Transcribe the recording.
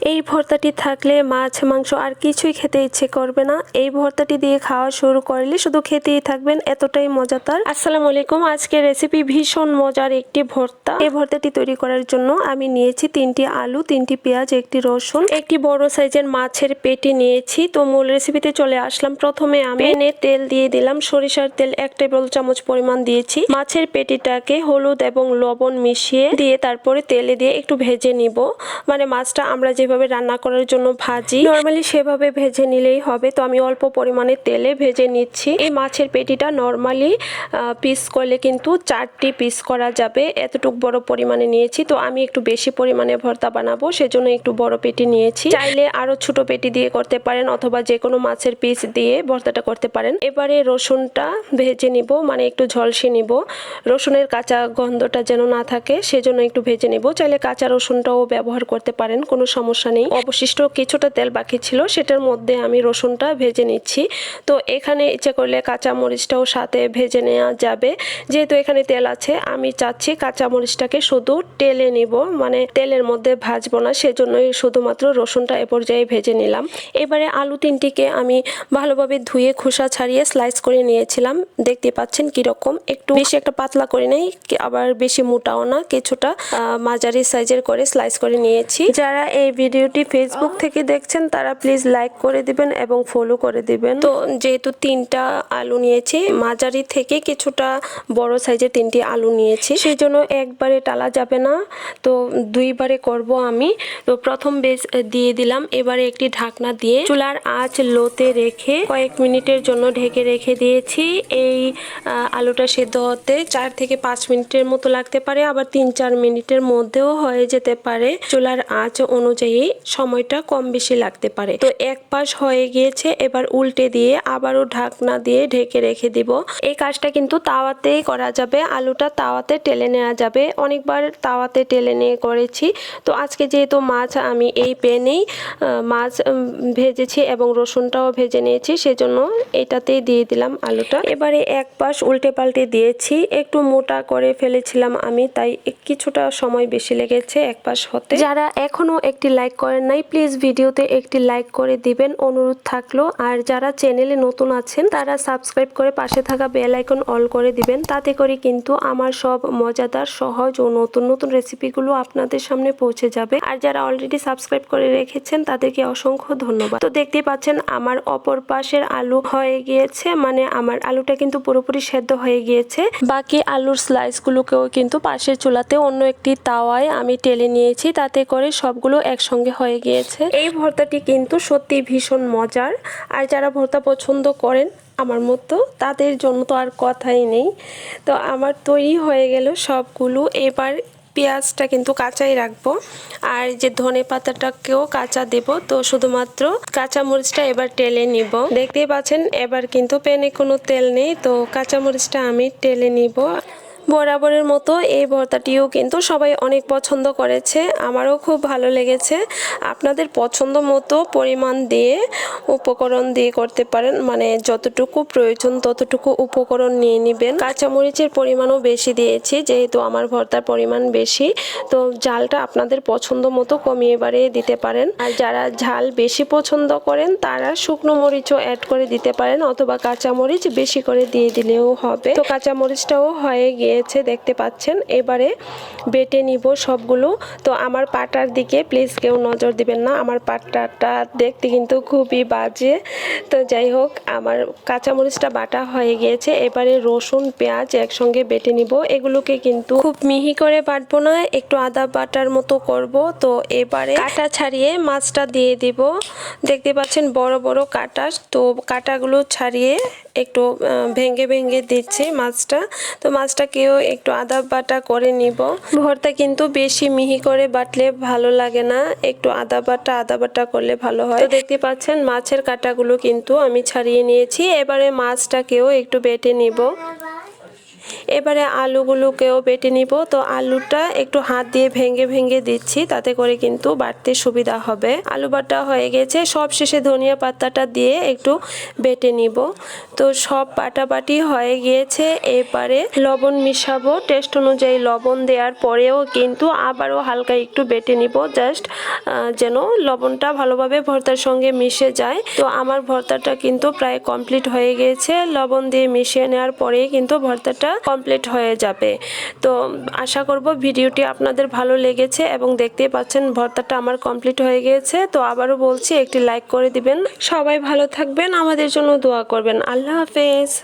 এই ভর্তাটি থাকলে মাছ মাংস আর কিছুই খেতে ইচ্ছে করবে না। এই ভর্তাটি দিয়ে খাওয়া শুরু করলে শুধু খেতেই থাকবেন এতটাই মজাদার। আসসালামু আলাইকুম। আজকের রেসিপি ভীষণ মজার একটি ভর্তা। এই ভর্তাটি তৈরি করার জন্য আমি নিয়েছি তিনটি আলু তিনটি পেঁয়াজ একটি রসুন একটি বড় সাইজের মাছের পেটি নিয়েছি। তো মূল রেসিপিতে চলে আসলাম। প্রথমে আমি এনে তেল দিয়ে দিলাম। সরিষার তেল এক টেবিল চামচ পরিমাণ দিয়েছি। মাছের পেটিটাকে হলুদ এবং লবণ মিশিয়ে দিয়ে তারপরে তেলে দিয়ে একটু ভেজে নিব। মানে মাছটা আমরা যেভাবে রান্না করার জন্য ভাজি, নর্মালি সেভাবে ভেজে নিলেই হবে। তো আমি অল্প পরিমাণে তেলে ভেজে নিচ্ছি। এই মাছের পেটিটা নর্মালি পিস করলে কিন্তু চারটি পিস করা যাবে। এতটুক বড় পরিমাণে নিয়েছি। তো আমি একটু বেশি পরিমাণে ভর্তা বানাবো, সেজন্য একটু বড় পেটি নিয়েছি। চাইলে আরও ছোট পেটি দিয়ে করতে পারেন, অথবা যে কোনো মাছের পিস দিয়ে ভর্তাটা করতে পারেন। এবারে রসুনটা ভেজে নিব মানে একটু ঝলসে নিব। রসুনের কাঁচা গন্ধটা যেন না থাকে, সেজন্য একটু ভেজে নিব। চাইলে কাঁচা রসুনটাও ব্যবহার করতে পারেন, কোনো সমস্যা নেই। অবশিষ্ট কিছুটা তেল বাকি ছিল, সেটার মধ্যে আমি রসুনটা ভেজে নিচ্ছি। তো এখানে ইচ্ছে করলে কাঁচা মরিচটাও সাথে ভেজে নেওয়া যাবে। যেহেতু এখানে তেল আছে, আমি চাচ্ছি কাঁচা মরিচটাকে শুধু টেলে নিব মানে তেলের মধ্যে ভাজবো না, সেজন্যই শুধুমাত্র রসুনটা এ পর্যায়ে ভেজে নিলাম। এবারে আলু তিনটিকে আমি ভালোভাবে ধুয়ে খোসা ছাড়িয়ে স্লাইস করে নিয়েছিলাম। দেখতে পাচ্ছেন কীরকম? একটু বেশি একটা পাতলা করে নেই, আবার বেশি মোটাও না, কিছুটা মাঝারি সাইজের করে স্লাইস করে নিয়েছি। যারা এই ভিডিওটি ফেসবুক থেকে দেখছেন তারা প্লিজ লাইক করে দিবেন এবং ফলো করে দিবেন। তো যেহেতু তিনটা আলু নিয়েছি মাঝারি থেকে কিছুটা বড় সাইজের তিনটি আলু নিয়েছি। সেই জন্য একবারে টালা যাবে না। তো দুইবারে করব আমি। তো প্রথম বেস দিয়ে দিলাম। এবারে একটি ঢাকনা দিয়ে চুলার আঁচ লোতে রেখে কয়েক মিনিটের জন্য ঢেকে রেখে দিয়েছি। এই আলুটা সেদ্ধ হতে চার থেকে পাঁচ মিনিটের মতো লাগতে পারে। আবার তিন চার মিনিটের মধ্যেও হয়ে যেতে পারে। চুলার আঁচ অনুযায়ী সময়টা কম বেশি লাগতে পারে। তো এক পাশ হয়ে গিয়েছে, এবার উল্টে দিয়ে আবারও ঢাকনা দিয়ে ঢেকে রেখে দিব। এই কাজটা কিন্তু তাওয়াতেই করা যাবে, আলুটা তাওয়াতে টেলে নেওয়া যাবে। অনেকবার তাওয়াতে টেলে নিয়ে করেছি। তো আজকে যেহেতু মাছ আমি এই প্যানেই মাছ ভেজেছি এবং রসুনটাও ভেজে নিয়েছি, সেজন্য এটাতেই দিয়ে দিলাম আলুটা। এবারে এক পাশ উল্টে পাল্টে দিয়েছি। একটু মোটা করে ফেলেছিলাম আমি, তাই কিছুটা সময় বেশি লেগেছে এক পাশ হতে। যারা এখনও একটি লাইক করেন নাই প্লিজ ভিডিওতে একটি লাইক করে দিবেন, অনুরোধ থাকল। আর যারা চ্যানেলে নতুন আছেন, তারা সাবস্ক্রাইব করে পাশে থাকা বেল আইকন অল করে দিবেন। তাতে করে কিন্তু আমার সব মজাদার, সহজ ও নতুন নতুন রেসিপিগুলো আপনাদের সামনে পৌঁছে যাবে। আর যারা অলরেডি সাবস্ক্রাইব করে রেখেছেন, তাদেরকে অসংখ্য ধন্যবাদ। তো দেখতে পাচ্ছেন, আমার অপর পাশের আলু হয়ে গিয়েছে মানে আমার আলুটা কিন্তু পুরোপুরি সেদ্ধ হয়ে গিয়েছে। বাকি আলুর স্লাইসগুলোকেও কিন্তু পাশের চুলাতে অন্য একটি তাওয়ায় আমি টেলে নিয়েছি। তাতে করে সবগুলো একসঙ্গে হয়ে গিয়েছে। এই ভর্তাটি কিন্তু সত্যি ভীষণ মজার। আর যারা ভর্তা পছন্দ করেন, আমার মতো, তাদের জন্য তো আর কথাই নেই। তো আমার তৈরি হয়ে গেল সবগুলো। এবার পেঁয়াজটা কিন্তু কাঁচাই রাখব। আর যে ধনে পাতাটাকেও কাঁচা দেব। তো শুধুমাত্র কাঁচা মরিচটা এবার টেলে নিব। দেখতেই পাচ্ছেন, এবার কিন্তু প্যানে কোনো তেল নেই। তো কাঁচা মরিচটা আমি টেলে নিব। বরাবরের মতো এই ভর্তাটিও কিন্তু সবাই অনেক পছন্দ করেছে। আমারও খুব ভালো লেগেছে। আপনাদের পছন্দ মতো পরিমাণ দিয়ে, উপকরণ দিয়ে করতে পারেন। মানে যতটুকু প্রয়োজন, ততটুকু উপকরণ নিয়ে নেবেন। কাঁচামরিচের পরিমাণও বেশি দিয়েছি, যেহেতু আমার ভর্তার পরিমাণ বেশি। তো ঝালটা আপনাদের পছন্দ মতো কমিয়ে বাড়িয়ে দিতে পারেন। আর যারা ঝাল বেশি পছন্দ করেন, তারা শুকনো মরিচও অ্যাড করে দিতে পারেন, অথবা কাঁচামরিচ বেশি করে দিয়ে দিলেও হবে। তো কাঁচামরিচটাও হয়ে গিয়েছে দেখতে পাচ্ছেন। এবারে বেটে নিব সবগুলো। তো আমার পাটার দিকে প্লিজ কেউ নজর দিবেন না। আমার পাটাটা দেখতে কিন্তু খুবই বাজে। তো যাই হোক, আমার কাঁচামরিচটা বাটা হয়ে গিয়েছে। এবারে রসুন, পেঁয়াজ একসঙ্গে বেটে নিব। এগুলোকে কিন্তু খুব মিহি করে বাটবো না, একটু আদা বাটার মতো করব। তো এবারে কাটা ছাড়িয়ে মাছটা দিয়ে দিব। দেখতে পাচ্ছেন বড় বড় কাটা। তো কাটাগুলো ছাড়িয়ে একটু ভেঙে ভেঙে দিচ্ছি মাছটা। তো মাছটাকেও একটু আদা বাটা করে নিব। ভর্তা কিন্তু বেশি মিহি করে বাটলে ভালো লাগে না। একটু আদা বাটা আদা বাটা করলে ভালো হয়। তো দেখতে পাচ্ছেন, মাছের কাটাগুলো কিন্তু আমি ছাড়িয়ে নিয়েছি। এবারে মাছটাকেও একটু বেটে নিব। এবারে আলুগুলোকেও বেটে নিব। তো আলুটা একটু হাত দিয়ে ভেঙে ভেঙে দিচ্ছি, তাতে করে কিন্তু বাড়তে সুবিধা হবে। আলু বাটা হয়ে গেছে, সব শেষে ধনিয়া পাতাটা দিয়ে একটু বেটে নিব। তো সব বাটাবাটি হয়ে গিয়েছে, এবারে লবণ মিশাবো। টেস্ট অনুযায়ী লবণ দেওয়ার পরেও কিন্তু আবারও হালকা একটু বেটে নিব, জাস্ট যেন লবণটা ভালোভাবে ভর্তার সঙ্গে মিশে যায়। তো আমার ভর্তাটা কিন্তু প্রায় কমপ্লিট হয়ে গিয়েছে লবণ দিয়ে মিশিয়ে নেওয়ার পরেই কিন্তু ভর্তাটা কমপ্লিট হয়ে যাবে। তো আশা করব ভিডিওটি আপনাদের ভালো লেগেছে এবং দেখতেই পাচ্ছেন ভর্তাটা আমার কমপ্লিট হয়ে গিয়েছে। তো আবারও বলছি, একটি লাইক করে দিবেন। সবাই ভালো থাকবেন, আমাদের জন্য দোয়া করবেন। আল্লাহ হাফেজ।